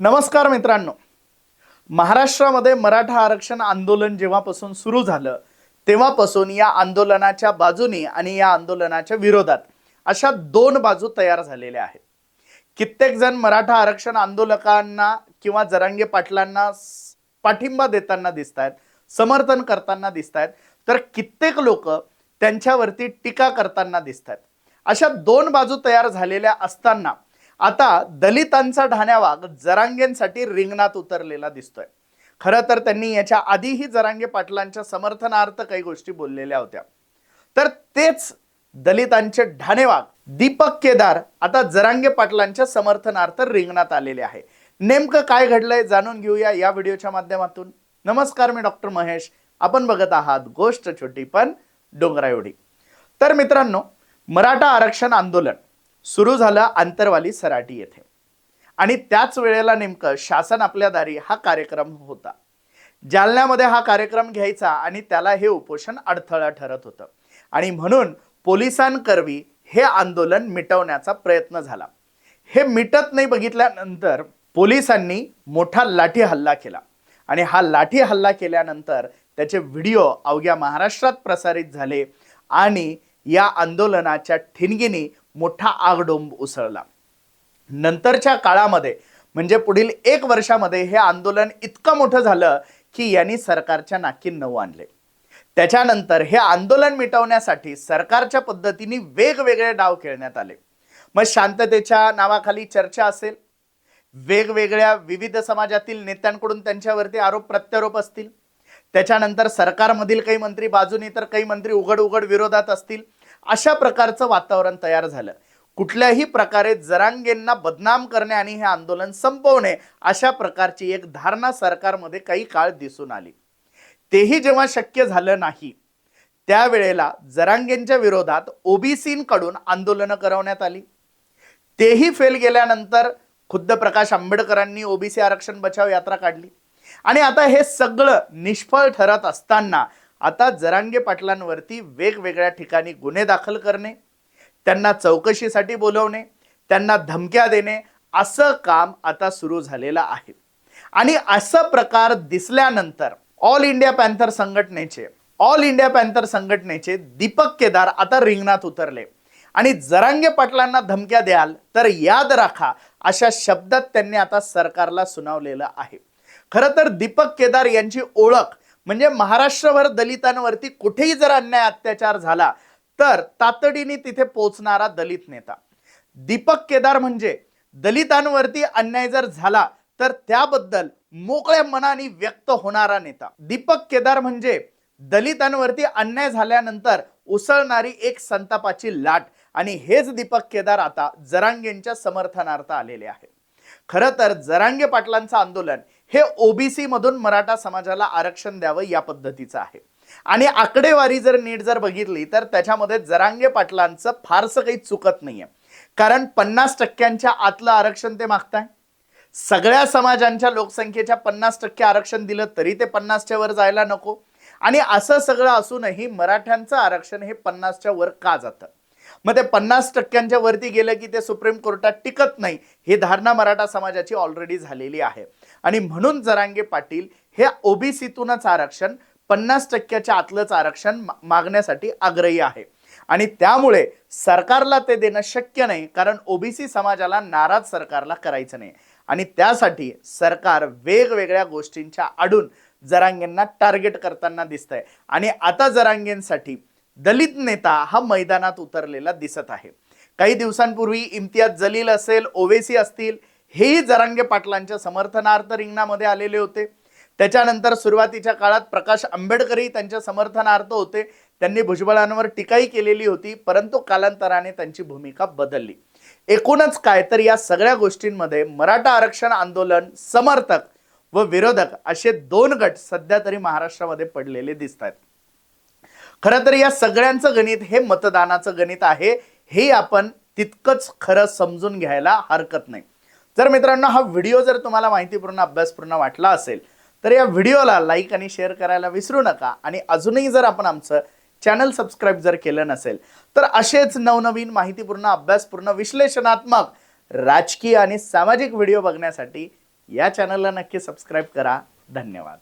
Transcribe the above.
नमस्कार मित्रांनो. महाराष्ट्रामध्ये मराठा आरक्षण आंदोलन जेव्हापासून सुरू झालं तेव्हापासून या आंदोलनाच्या बाजूनी आणि या आंदोलनाच्या विरोधात अशा दोन बाजू तयार झालेल्या आहेत. कित्येक जण मराठा आरक्षण आंदोलकांना किंवा जरांगे पाटलांना पाठिंबा देताना दिसत आहेत समर्थन करताना दिसत आहेत तर कित्येक लोक त्यांच्यावरती टीका करताना दिसत आहेत अशा दोन बाजू तयार झालेल्या असताना आता दलितांचा ढाण्यावाग जरांगेंसाठी रिंगणात उतरलेला दिसतोय. खरं तर त्यांनी याच्या आधीही जरांगे पाटलांच्या समर्थनार्थ काही गोष्टी बोललेल्या होत्या. तर तेच दलितांचे ढाणेवाग दीपक केदार आता जरांगे पाटलांच्या समर्थनार्थ रिंगणात आलेले आहे. नेमकं काय घडलंय जाणून घेऊया या व्हिडिओच्या माध्यमातून. नमस्कार मी डॉक्टर महेश. आपण बघत आहात गोष्ट छोटी पण डोंगरा एवढी तर मित्रांनो मराठा आरक्षण आंदोलन. सुरू झालं आंतरवाली सराटी येथे. आणि त्याच वेळेला नेमकं शासन आपल्या दारी हा कार्यक्रम होता. जालन्यामध्ये हा कार्यक्रम घ्यायचा आणि त्याला हे उपोषण अडथळा ठरत होतं. आणि म्हणून पोलिसांकरवी हे आंदोलन मिटवण्याचा प्रयत्न झाला. हे मिटत नाही बघितल्यानंतर पोलिसांनी मोठा लाठी हल्ला केला. आणि हा लाठी हल्ला केल्यानंतर त्याचे व्हिडिओ अवघ्या महाराष्ट्रात प्रसारित झाले आणि या आंदोलनाच्या ठिणगीने मोठा आगडोंब उसळला. नंतरच्या काळामध्ये म्हणजे पुढील एक वर्षामध्ये हे आंदोलन इतकं मोठं झालं की यांनी सरकारच्या नाकी नऊ आणले. त्याच्यानंतर हे आंदोलन मिटवण्यासाठी सरकारच्या पद्धतीने वेगवेगळे डाव खेळण्यात आले. मग शांततेच्या नावाखाली चर्चा असेल. वेगवेगळ्या विविध समाजातील नेत्यांकडून त्यांच्यावरती आरोप प्रत्यारोप असतील. त्याच्यानंतर सरकारमधील काही मंत्री बाजूने तर काही मंत्री उघड उघड विरोधात असतील. अशा प्रकारचं वातावरण तयार झालं. कुठल्याही प्रकारे जरांगेंना बदनाम करणे आणि हे आंदोलन संपवणे अशा प्रकारची एक धारणा सरकारमध्ये काही काळ दिसून आली. तेही जेव्हा शक्य झालं नाही त्यावेळेला जरांगेंच्या विरोधात ओबीसींकडून आंदोलनं करवण्यात आली. तेही फेल गेल्यानंतर खुद्द प्रकाश आंबेडकरांनी ओबीसी आरक्षण बचाव यात्रा काढली. आणि आता हे सगळं निष्फळ ठरत असताना आता जरांगे पाटलांवरती वेगवेगळ्या ठिकाणी गुन्हे दाखल करणे त्यांना चौकशीसाठी बोलवणे त्यांना धमक्या देणे असं काम आता सुरू झालेलं आहे. आणि असं प्रकार दिसल्यानंतर ऑल इंडिया पॅन्थर संघटनेचे ऑल इंडिया पॅन्थर संघटनेचे दीपक केदार आता रिंगणात उतरले. आणि जरांगे पाटलांना धमक्या द्याल तर याद राखा अशा शब्दात त्यांनी आता सरकारला सुनावलेलं आहे. खरं तर दीपक केदार यांची ओळख म्हणजे महाराष्ट्रभर दलितांवरती कुठेही जर अन्याय अत्याचार झाला तर तातडीने तिथे पोहोचणारा दलित नेता. दीपक केदार म्हणजे दलितांवरती अन्याय जर झाला तर त्याबद्दल मोकळ्या मनाने व्यक्त होणारा नेता. दीपक केदार म्हणजे दलितांवरती अन्याय झाल्यानंतर उसळणारी एक संतापाची लाट आणि हेच दीपक केदार आता जरांगेंच्या समर्थनार्थ आलेले आहे. खरं तर जरांगे पाटलांचं आंदोलन हे ओबीसी मधून मराठा समाजाला आरक्षण द्यावं या पद्धतीचं आहे. आणि आकडेवारी जर नीट जर बघितली तर त्याच्यामध्ये जरांगे पाटलांचं फारसं काही चुकत नाहीये. कारण पन्नास टक्क्यांच्या आतलं आरक्षण ते मागताय. सगळ्या समाजांच्या लोकसंख्येच्या पन्नास टक्के आरक्षण दिलं तरी ते पन्नासच्या वर जायला नको. आणि असं सगळं असूनही मराठ्यांचं आरक्षण हे पन्नासच्या वर का जातं? मग ते पन्नास टक्क्यांच्या वरती गेलं की ते सुप्रीम कोर्टात टिकत नाही ही धारणा मराठा समाजाची ऑलरेडी झालेली आहे. आणि म्हणून जरांगे पाटील हे ओबीसीतूनच आरक्षण पन्नास टक्क्याच्या आतलंच आरक्षण मा- मागण्यासाठी आग्रही आहे. आणि त्यामुळे सरकारला ते देणं शक्य नाही कारण ओबीसी समाजाला नाराज सरकारला करायचं नाही. आणि त्यासाठी सरकार वेगवेगळ्या गोष्टींच्या आडून जरांगेंना टार्गेट करताना दिसतंय. आणि आता जरांगेंसाठी दलित नेता हा मैदानात उतरलेला दिसत आहे. काही दिवसांपूर्वी इम्तियाज जलील असेल ओवेसी असतील हेही जरांगे पाटलांच्या समर्थनार्थ रिंगणामध्ये आलेले होते. त्याच्यानंतर सुरुवातीच्या काळात प्रकाश आंबेडकरही त्यांच्या समर्थनार्थ होते. त्यांनी भुजबळांवर टीकाही केलेली होती परंतु कालांतराने त्यांची भूमिका बदलली. एकूणच काय तर या सगळ्या गोष्टींमध्ये मराठा आरक्षण आंदोलन समर्थक व विरोधक असे दोन गट सध्या तरी महाराष्ट्रामध्ये पडलेले दिसत आहेत खरं तर या सगळ्यांचं गणित हे मतदानाचं गणित आहे. हे आपण तितकंच खरं समजून घ्यायला हरकत नाही. तर मित्रांनो हा व्हिडिओ जर तुम्हाला माहितीपूर्ण अभ्यासपूर्ण वाटला असेल तर या व्हिडिओला लाईक आणि शेअर करायला विसरू नका. आणि अजूनही जर आपण आमचं चॅनल सबस्क्राईब जर केलं नसेल तर असेच नवनवीन माहितीपूर्ण अभ्यासपूर्ण विश्लेषणात्मक राजकीय आणि सामाजिक व्हिडिओ बघण्यासाठी या चॅनलला नक्की सबस्क्राईब करा. धन्यवाद.